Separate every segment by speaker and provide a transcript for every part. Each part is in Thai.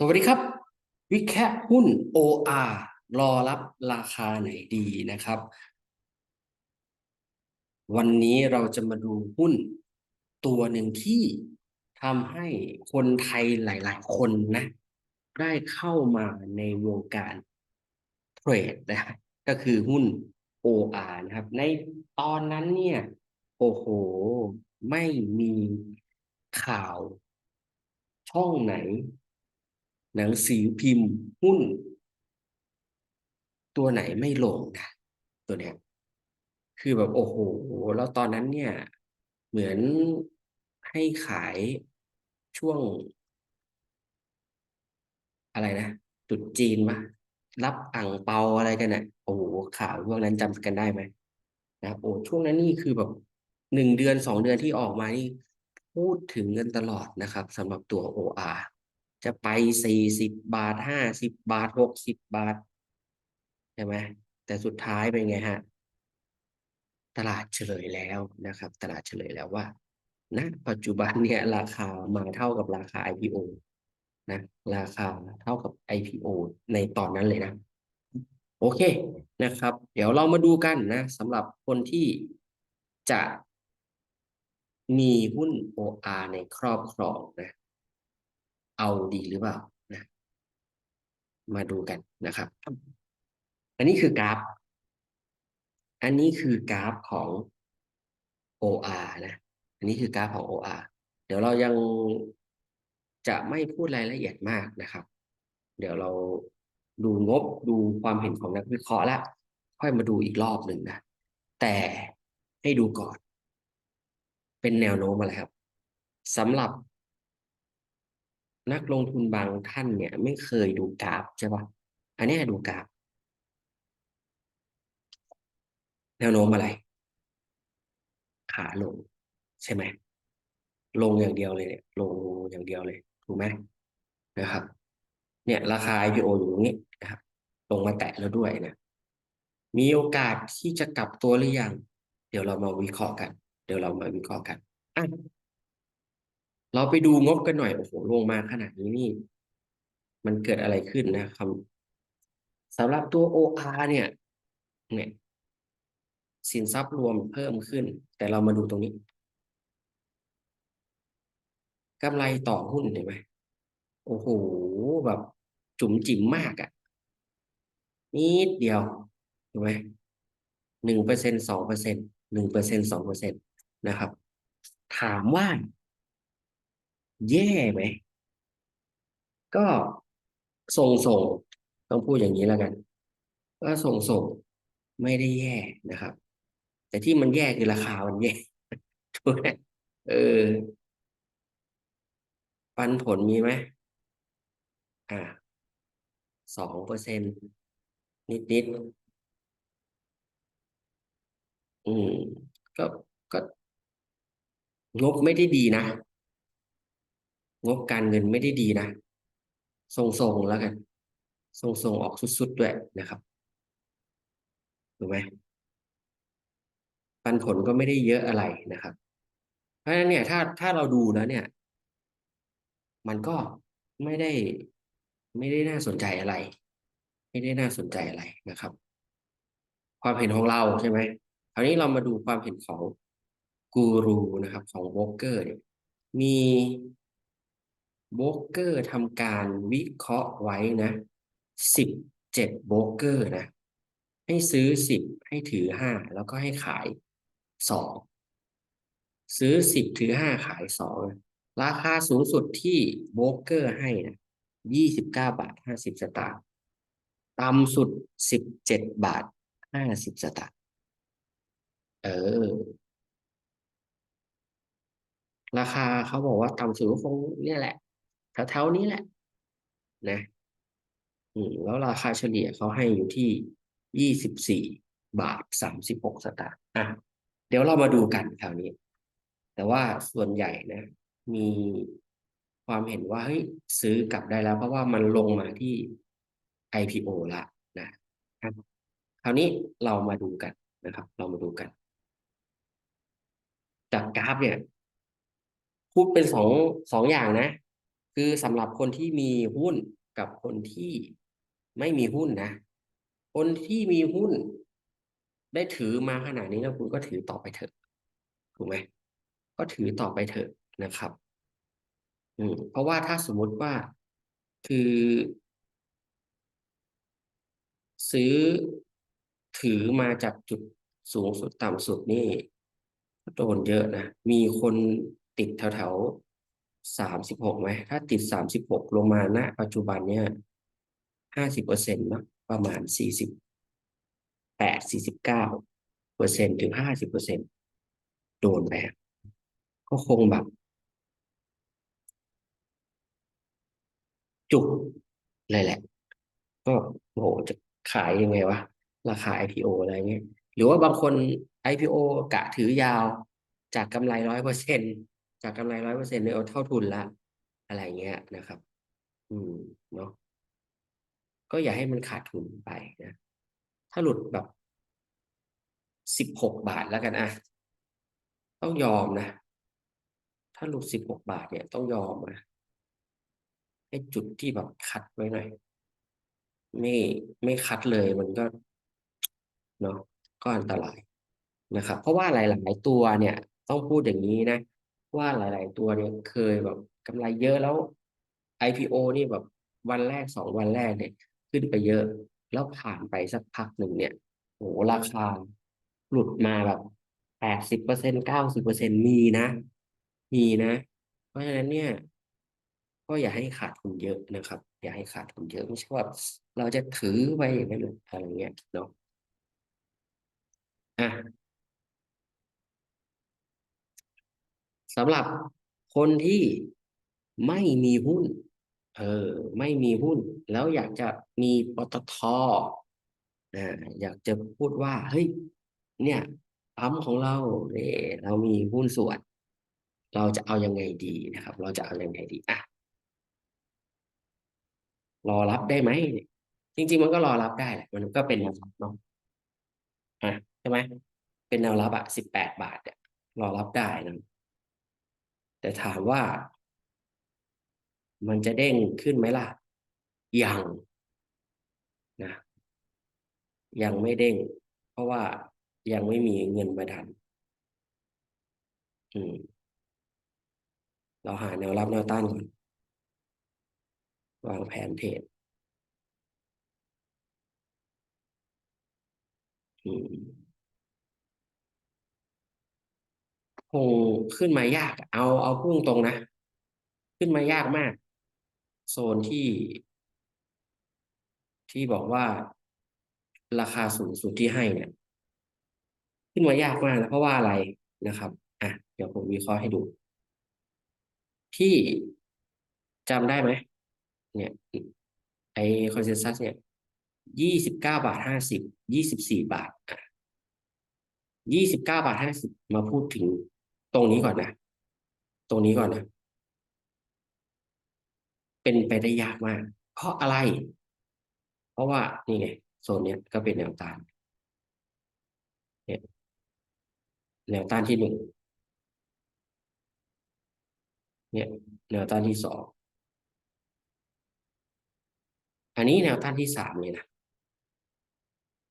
Speaker 1: สวัสดีครับ วิแคะหุ้น OR รอรับราคาไหนดีนะครับ วันนี้เราจะมาดูหุ้นตัวหนึ่งที่ทำให้คนไทยหลาย ๆ คนนะ ได้เข้ามาในวงการเทรดนะก็คือหุ้น OR นะครับ ในตอนนั้นเนี่ย โอ้โห ไม่มีข่าวช่องไหน หนังสือพิมพ์หุ้น ตัวไหนไม่ลงนะตัวเนี้ยคือแบบโอ้โห แล้วตอนนั้นเนี่ย เหมือนให้ขายช่วง อะไรนะตรุษจีนมะรับอ่างเปาอะไรกันเนี่ยโอ้โหข่าวพวกนั้นจำกันได้ไหมนะโอ้ช่วงนั้นนี่คือแบบหนึ่งเดือนสองเดือนที่ออกมานี่ พูดถึงกันตลอดนะครับสำหรับตัว OR จะไปสี่สิบบาทห้าสิบบาทหกสิบบาทใช่ไหมแต่สุดท้ายเป็นไงฮะ ตลาดเฉลยแล้วนะครับ ตลาดเฉลยแล้วว่าณปัจจุบันเนี่ยราคามาเท่ากับราคา IPO นะราคาเท่ากับ IPO ในตอนนั้นเลยนะ โอเคนะครับ เดี๋ยวเรามาดูกันนะสำหรับคนที่จะมีหุ้น OR ในครอบครองนะ เอาดีหรือเปล่านะมาดูกันนะครับ อันนี้คือกราฟ อันนี้คือกราฟของ OR นะ อันนี้คือกราฟของ OR เดี๋ยวเรายังจะไม่พูดรายละเอียดมากนะครับ เดี๋ยวเราดูงบดูความเห็นของนักวิเคราะห์แล้วค่อยมาดูอีกรอบหนึ่งนะ แต่ให้ดูก่อน เป็นแนวโน้มอะไรครับสำหรับ นักลงทุนบางท่านเนี่ย ไม่เคยดูกราฟใช่ปะอันนี้ดูกราฟแนวโน้มอะไร ขาลง ใช่ไหมลงอย่างเดียวเลยเนี่ยลงอย่างเดียวเลย ถูกไหมนะครับ เนี่ย ราคา IPO อยู่ตรงนี้นะครับลงมาแตะแล้วด้วยนะมีโอกาสที่จะกลับตัวหรือยัง เดี๋ยวเรามาวิเคราะห์กัน เดี๋ยวเรามาวิเคราะห์กันอะ เราไปดูงบกันหน่อย โอ้โห ลงมาขนาดนี้นี่ มันเกิดอะไรขึ้นนะครับสำหรับตัว OR เนี่ย เนี่ย สินทรัพย์รวมเพิ่มขึ้น แต่เรามาดูตรงนี้กำไรต่อหุ้นเห็นไหมโอ้โห แบบจุ๋มจิ๋มมากอะ่ะ นิดเดียวเห็นไหมหนึ่งเปอร์เซ็นสองเปอร์เซ็นหนึ่งเปอร์เซ็นสองเปอร์เซ็นตนะครับ ถามว่า แย่ไหม ก็ส่งส่งต้องพูดอย่างนี้แล้วกัน ก็ส่งส่งไม่ได้แย่นะครับ แต่ที่มันแย่คือราคามันแย่ถูกไหมเออ ปันผลมีไหมอ่าสองเปอร์เซ็นนิดนิดอืมก็ก็งบไม่ได้ดีนะ งบการเงินไม่ได้ดีนะทรงๆแล้วกันทรงๆออกสุดๆด้วยนะครับถูกไหมปันผลก็ไม่ได้เยอะอะไรนะครับ เพราะฉะนั้นเนี่ยถ้าถ้าเราดูแล้วเนี่ย มันก็ไม่ได้ไม่ได้น่าสนใจอะไร ไม่ได้น่าสนใจอะไรนะครับ ความเห็นของเราใช่ไหมคราวนี้เรามาดูความเห็นของกูรูนะครับ ของโบรกเกอร์เนี่ยมี โบรกเกอร์ทำการวิเคราะห์ไว้นะสิบเจ็ดโบรกเกอร์นะ ให้ซื้อสิบให้ถือห้าแล้วก็ให้ขายสองซื้อสิบถือห้าขายสองราคาสูงสุดที่โบรกเกอร์ให้นะยี่สิบเก้าบาทห้าสิบสตางค์ต่ำสุดสิบเจ็ดบาทห้าสิบสตางค์เออ ราคาเขาบอกว่าต่ำสุดก็คงเนี่ยแหละ แถวๆนี้แหละนะอืมแล้วราคาเฉลี่ยเขาให้อยู่ที่ยี่สิบสี่บาทสามสิบหกสตางค์อะเดี๋ยวเรามาดูกันคราวนี้ แต่ว่าส่วนใหญ่นะ มีความเห็นว่าเฮ้ยซื้อกลับได้แล้ว เพราะว่ามันลงมาที่ IPO ละนะครับคราวนี้เรามาดูกันนะครับ เรามาดูกัน จากกราฟเนี่ย พูดเป็นสองสองอย่างนะ คือสำหรับคนที่มีหุ้นกับคนที่ไม่มีหุ้นนะ คนที่มีหุ้น ได้ถือมาขนาดนี้แล้วคุณก็ถือต่อไปเถอะถูกไหมก็ถือต่อไปเถอะนะครับ อืม เพราะว่าถ้าสมมุติว่าคือ ซื้อถือมาจากจุดสูงสุดต่ำสุดนี่โดนเยอะนะ มีคนติดแถวๆ สามสิบหกไหม ถ้าติดสามสิบหกลงมาณปัจจุบันเนี่ยห้าสิบเปอร์เซ็นต์นะประมาณสี่สิบแปดสี่สิบเก้าเปอร์เซ็นต์ถึงห้าสิบเปอร์เซ็นต์โดนไปอะก็คงแบบ จุกเลยแหละ ก็โหจะขายยังไงวะ ราคา IPO อะไรเงี้ยหรือว่าบางคน IPO กะถือยาวจากกำไรร้อยเปอร์เซ็นต์ จากกำไรร้อยเปอร์เซ็นต์เนี่ยเอาเท่าทุนละอะไรเงี้ยนะครับ อืมเนาะก็อย่าให้มันขาดทุนไปนะ ถ้าหลุดแบบสิบหกบาทแล้วกันอะต้องยอมนะ ถ้าหลุดสิบหกบาทเนี่ยต้องยอมนะให้จุดที่แบบคัดไว้หน่อย ไม่ไม่คัดเลยมันก็เนาะก็อันตรายนะครับ เพราะว่าหลาย ๆ ตัวเนี่ย ต้องพูดอย่างนี้นะ ว่าหลาย ๆ ตัวเนี่ยเคยแบบกำไรเยอะแล้ว IPO นี่แบบวันแรกสองวันแรกเนี่ย ขึ้นไปเยอะ แล้วผ่านไปสักพักหนึ่งเนี่ยโหราคาหลุดมาแบบแปดสิบเปอร์เซ็นเก้าสิบเปอร์เซ็นมีนะ มีนะ เพราะฉะนั้นเนี่ย ก็อย่าให้ขาดทุนเยอะนะครับ อย่าให้ขาดทุนเยอะไม่ใช่ว่าเราจะถือไว้อย่างนั้นอะไรเงี้ยเนาะอะ สำหรับคนที่ไม่มีหุ้น เออ ไม่มีหุ้น แล้วอยากจะมีปตทอ่าอยากจะพูดว่า เฮ้ย เนี่ยปั๊มของเราเนี่ยเรามีหุ้นส่วน เราจะเอายังไงดีนะครับ เราจะเอายังไงดีอะรอรับได้ไหมจริง ๆ มันก็รอรับได้แหละมันก็เป็นแนวรับเนาะอะใช่ไหมเป็นแนวรับอะสิบแปดบาทเนี่ยรอรับได้นะ แต่ถามว่า มันจะเด้งขึ้นไหมล่ะ ยังนะยังไม่เด้ง เพราะว่ายังไม่มีเงินมาดัน อืม เราหาแนวรับแนวต้านก่อน วางแผนเทรด คงขึ้นมายาก เอาเอาพุ่งตรงนะ ขึ้นมายากมาก โซนที่ ที่บอกว่าราคาสูงสุดที่ให้เนี่ย ขึ้นมายากมากนะเพราะว่าอะไรนะครับอะเดี๋ยวผมวิเคราะห์ให้ดู ที่จำได้ไหมเนี่ยไอคอนเซนแซสเนี่ยยี่สิบเก้าบาทห้าสิบยี่สิบสี่บาทอะยี่สิบเก้าบาทห้าสิบมาพูดถึง ตรงนี้ก่อนนะ ตรงนี้ก่อนนะ เป็นไปได้ยากมาก เพราะอะไร เพราะว่านี่ไงโซนเนี้ยก็เป็นแนวต้านเนี่ยแนวต้านที่หนึ่งเนี่ยแนวต้านที่สองอันนี้แนวต้านที่สามเลยนะ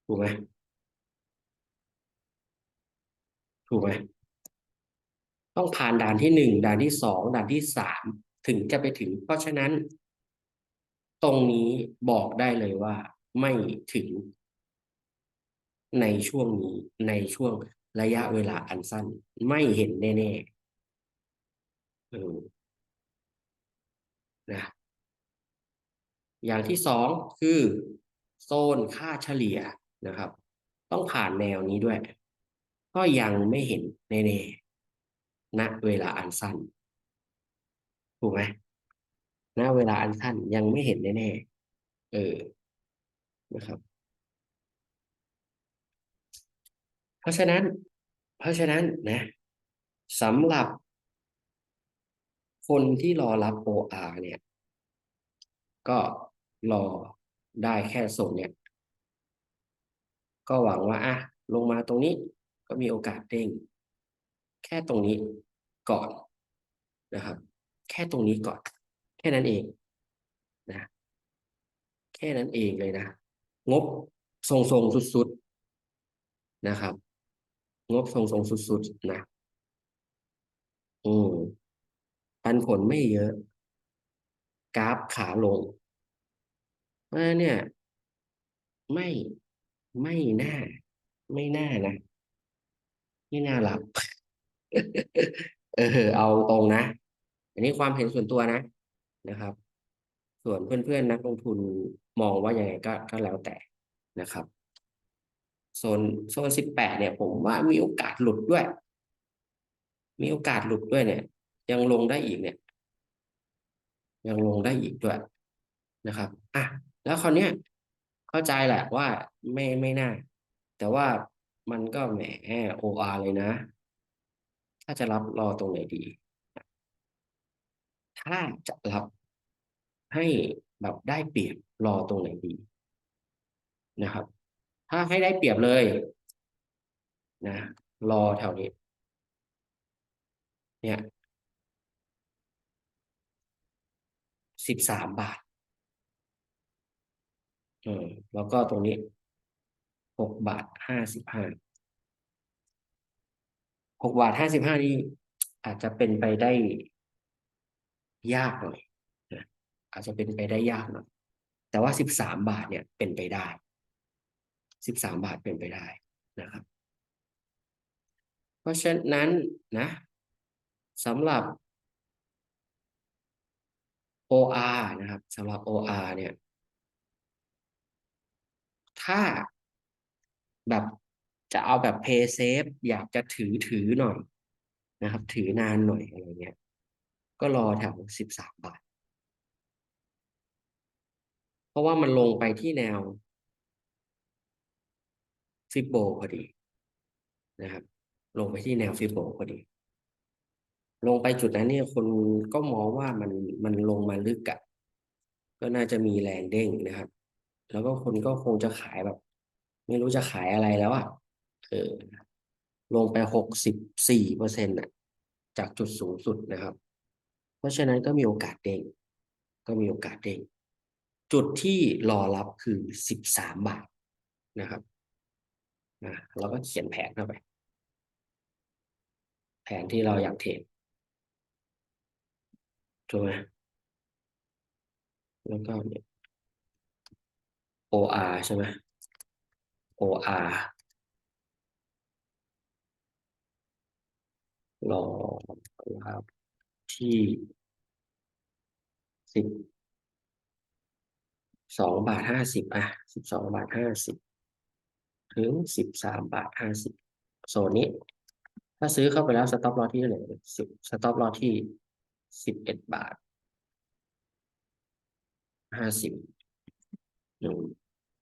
Speaker 1: ถูกไหมถูกไหม ต้องผ่านด่านที่หนึ่งด่านที่สองด่านที่สามถึงจะไปถึง เพราะฉะนั้น ตรงนี้บอกได้เลยว่า ไม่ถึง ในช่วงนี้ในช่วงระยะเวลาอันสั้น ไม่เห็นแน่ๆเออนะอย่างที่สองคือโซนค่าเฉลี่ยนะครับ ต้องผ่านแนวนี้ด้วย ก็ยังไม่เห็นแน่ๆ ณเวลาอันสั้น ถูกไหมณเวลาอันสั้นยังไม่เห็นแน่ๆเออนะครับ เพราะฉะนั้น เพราะฉะนั้นนะสำหรับคนที่รอรับ OR เนี่ย ก็รอได้แค่โซนเนี่ย ก็หวังว่าอะลงมาตรงนี้ก็มีโอกาสเด้ง แค่ตรงนี้ ก่อนนะครับ แค่ตรงนี้ก่อน แค่นั้นเองนะ แค่นั้นเองเลยนะ งบทรงๆสุดๆนะครับ งบทรงๆสุดๆนะอืมปันผลไม่เยอะ กราฟขาลงเพราะเนี่ย ไม่ไม่น่า ไม่น่านะ ไม่น่าหลับ เออเอาตรงนะ อันนี้ความเห็นส่วนตัวนะนะครับ ส่วนเพื่อนๆนักลงทุนมองว่ายังไงก็ก็แล้วแต่นะครับ โซนโซนสิบแปดเนี่ย ผมว่ามีโอกาสหลุดด้วย มีโอกาสหลุดด้วยเนี่ย ยังลงได้อีกเนี่ย ยังลงได้อีกด้วยนะครับอะแล้วคราวเนี้ยเข้าใจแหละว่าไม่ไม่น่า แต่ว่ามันก็แหม OR เลยนะ ถ้าจะรับรอตรงไหนดี ถ้าจะรับให้แบบได้เปรียบรอตรงไหนดีนะครับ ถ้าให้ได้เปรียบเลย นะ รอแถวนี้ เนี่ยสิบสามบาทเออแล้วก็ตรงนี้หกบาทห้าสิบห้า หกบาทห้าสิบห้านี่อาจจะเป็นไปได้ยากหน่อยนะอาจจะเป็นไปได้ยากหน่อย แต่ว่าสิบสามบาทเนี่ยเป็นไปได้สิบสามบาทเป็นไปได้นะครับ เพราะฉะนั้นนะสำหรับ OR นะครับสำหรับ OR เนี่ย ถ้าแบบ จะเอาแบบ pay safe อยากจะถือถือหน่อยนะครับ ถือนานหน่อยอะไรเงี้ย ก็รอแถวสิบสามบาท เพราะว่ามันลงไปที่แนวฟิบโบพอดีนะครับ ลงไปที่แนวฟิบโบพอดี ลงไปจุดนั้นเนี่ยคนก็มองว่ามันมันลงมาลึกอะก็น่าจะมีแรงเด้งนะครับ แล้วก็คนก็คงจะขายแบบ ไม่รู้จะขายอะไรแล้วอะ เออลงไปหกสิบสี่เปอร์เซ็นต์ะจากจุดสูงสุดนะครับ เพราะฉะนั้นก็มีโอกาสเด้งก็มีโอกาสเด้งจุดที่รอรับคือสิบสามบาทนะครับนะเราก็เขียนแผนเข้าไป แผนที่เราอยากเทรดถูกไหมแล้วก็เนี่ย OR ใช่ไหม OR รอรับที่สิบสองบาทห้าสิบอะสิบสองบาทห้าสิบถึงสิบสามบาทห้าสิบโซนนี้ ถ้าซื้อเข้าไปแล้วสต็อปลอที่เท่าไหร่สิบสต็อปลอที่สิบเอ็ดบาทห้าสิบหนึ่ง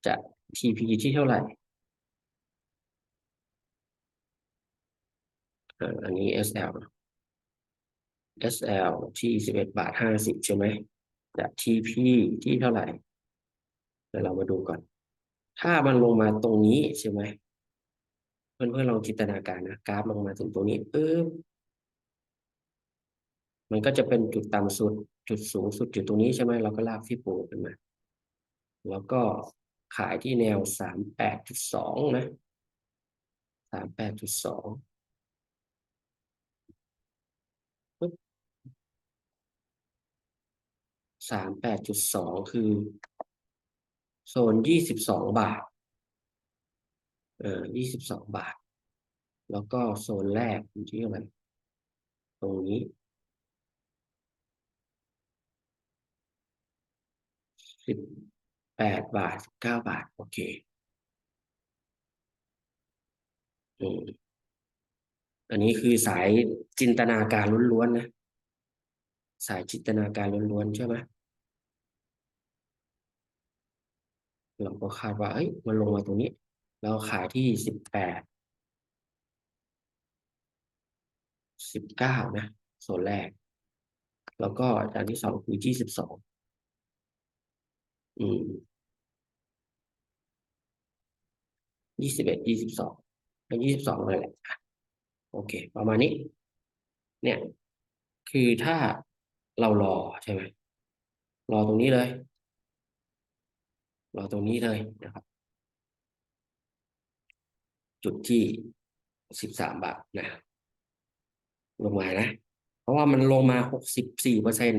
Speaker 1: จะ TP ที่เท่าไหร่ อันนี้ SL SL ที่สิบเอ็ดบาทห้าสิบใช่ไหมจะ TP ที่เท่าไหร่เดี๋ยวเรามาดูก่อน ถ้ามันลงมาตรงนี้ใช่ไหมเพื่อนๆลองจินตนาการนะกราฟลงมาถึงตรงนี้ปึ๊บมันก็จะเป็นจุดต่ำสุด จุดสูงสุดอยู่ตรงนี้ใช่ไหมเราก็ลากฟิโบขึ้นมา แล้วก็ขายที่แนวสามแปดจุดสองนะสามแปดจุดสอง สามแปดจุดสองคือโซนยี่สิบสองบาท เออยี่สิบสองบาท แล้วก็โซนแรกอยู่ที่อะไรตรงนี้ สิบแปดบาทเก้าบาท โอเคอืมอันนี้คือสายจินตนาการล้วนๆนะ สายจินตนาการล้วนๆใช่ไหม เราก็คาดว่าเอ้ยมันลงมาตรงนี้ เราขายที่สิบแปดสิบเก้านะโซนแรก แล้วก็อันที่สองคือยี่สิบสองอืมยี่สิบเอ็ดยี่สิบสองแล้วยี่สิบสองเลยแหละโอเค ประมาณนี้ เนี่ย คือถ้าเรารอใช่ไหมรอตรงนี้เลย รอตรงนี้เลยนะครับ จุดที่สิบสามบาทนะ ลงมานะ เพราะว่ามันลงมาหกสิบสี่เปอร์เซ็น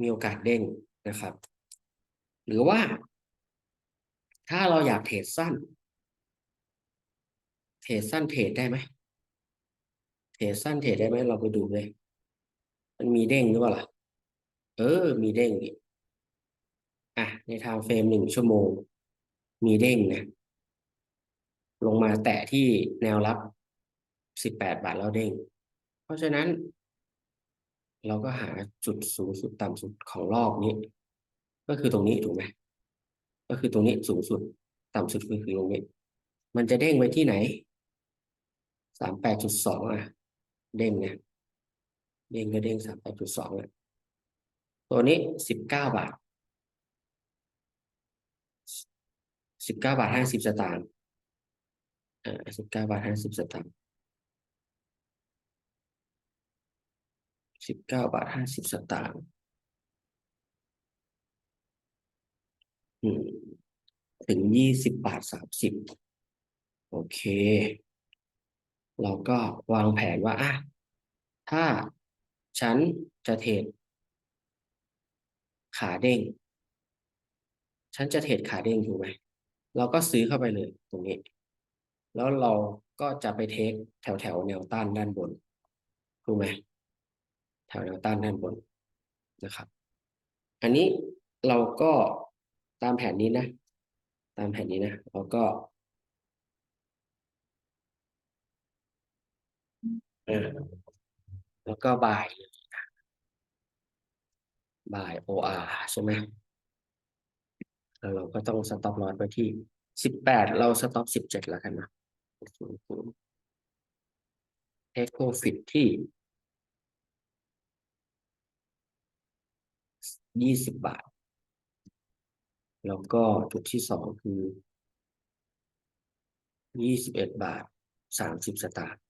Speaker 1: มีโอกาสเด้งนะครับ หรือว่า ถ้าเราอยากเทรดสั้น เทรดสั้นเทรดได้ไหมเทรดสั้นเทรดได้ไหมเราไปดูเลย มันมีเด้งหรือเปล่าล่ะ เออ มีเด้งนี่ อะในไทม์เฟรมหนึ่งชั่วโมง มีเด้งนะลงมาแตะที่แนวรับสิบแปดบาทแล้วเด้ง เพราะฉะนั้น เราก็หาจุดสูงสุดต่ำสุดของรอบนี้ ก็คือตรงนี้ถูกไหมก็คือตรงนี้สูงสุด ต่ำสุดก็คือตรงนี้ มันจะเด้งไปที่ไหนสามแปดจุดสองอะ เด้งนะเด้งก็เด้งสามแปดจุดสองอะตัวนี้สิบเก้าบาท สิบเก้าบาทห้าสิบสตางค์อ่าสิบเก้าบาทห้าสิบสตางค์สิบเก้าบาทห้าสิบสตางค์อืมถึงยี่สิบบาทสามสิบโอเค เราก็วางแผนว่าอะถ้าฉันจะเทรดขาเด้ง ฉันจะเทรดขาเด้งถูกไหม เราก็ซื้อเข้าไปเลยตรงนี้ แล้วเราก็จะไปเทคแถวแถวแนวต้านด้านบนถูกไหมแถวแนวต้านด้านบนนะครับ อันนี้เราก็ตามแผนนี้นะ ตามแผนนี้นะเราก็เออแล้วก็บายบาย OR ใช่ไหม แล้วเราก็ต้องสต็อปลอสไปที่สิบแปดเราสต็อปสิบเจ็ดแล้วกันนะเทคโปรฟิตที่ยี่สิบบาท แล้วก็จุดที่สองคือยี่สิบเอ็ดบาทสามสิบสตางค์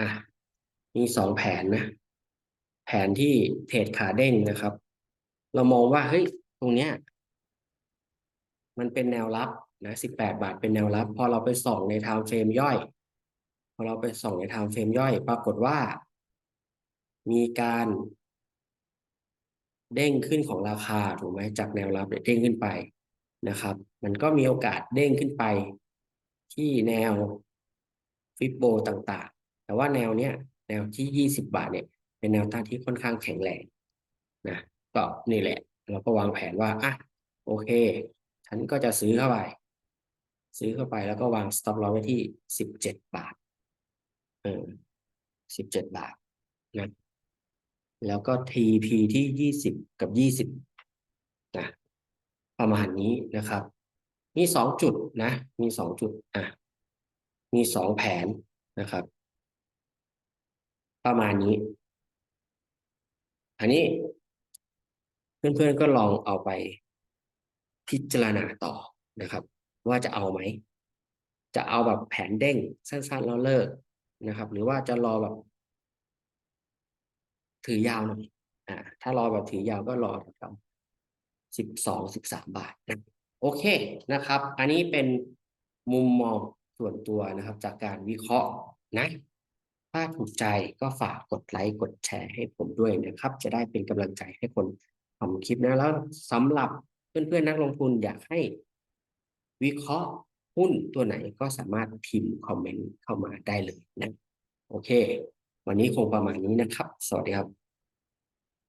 Speaker 1: อะ มีสองแผนนะ แผนที่เทรดขาเด้งนะครับ เรามองว่าเฮ้ยตรงเนี้ย มันเป็นแนวรับนะสิบแปดบาทเป็นแนวรับ พอเราไปส่องในไทม์เฟรมย่อย พอเราไปส่องในไทม์เฟรมย่อย ปรากฏว่า มีการเด้งขึ้นของราคาถูกไหมจากแนวรับเด้งขึ้นไปนะครับ มันก็มีโอกาสเด้งขึ้นไป ที่แนวฟิบโบต่างๆ แต่ว่าแนวเนี้ยแนวที่ยี่สิบบาทเนี่ย เป็นแนวต้านที่ค่อนข้างแข็งแรงนะก็นี่แหละ เราก็วางแผนว่าอะโอเค ฉันก็จะซื้อเข้าไป ซื้อเข้าไปแล้วก็วาง stop loss ไว้ที่สิบเจ็ดบาทเออสิบเจ็ดบาทนะแล้วก็ TP ที่ยี่สิบกับยี่สิบนะประมาณนี้นะครับ มีสองจุดนะ มีสองจุดอะมีสองแผนนะครับ ประมาณนี้ อันนี้ เพื่อนๆก็ลองเอาไปพิจารณาต่อนะครับ ว่าจะเอาไหม จะเอาแบบแผนเด้งสั้นๆแล้วเลิกนะครับ หรือว่าจะรอแบบ ถือยาวหน่อยอ่าถ้ารอแบบถือยาวก็รอแถวสิบสองสิบสามบาทนะโอเคนะครับ อันนี้เป็นมุมมองส่วนตัวนะครับ จากการวิเคราะห์นะ ถ้าถูกใจก็ฝากกดไลค์กดแชร์ให้ผมด้วยนะครับ จะได้เป็นกำลังใจให้คนทำคลิปนะแล้วสำหรับเพื่อนๆนักลงทุนอยากให้วิเคราะห์หุ้นตัวไหนก็สามารถพิมพ์คอมเมนต์เข้ามาได้เลยนะ โอเค วันนี้คงประมาณนี้นะครับ สวัสดีครับ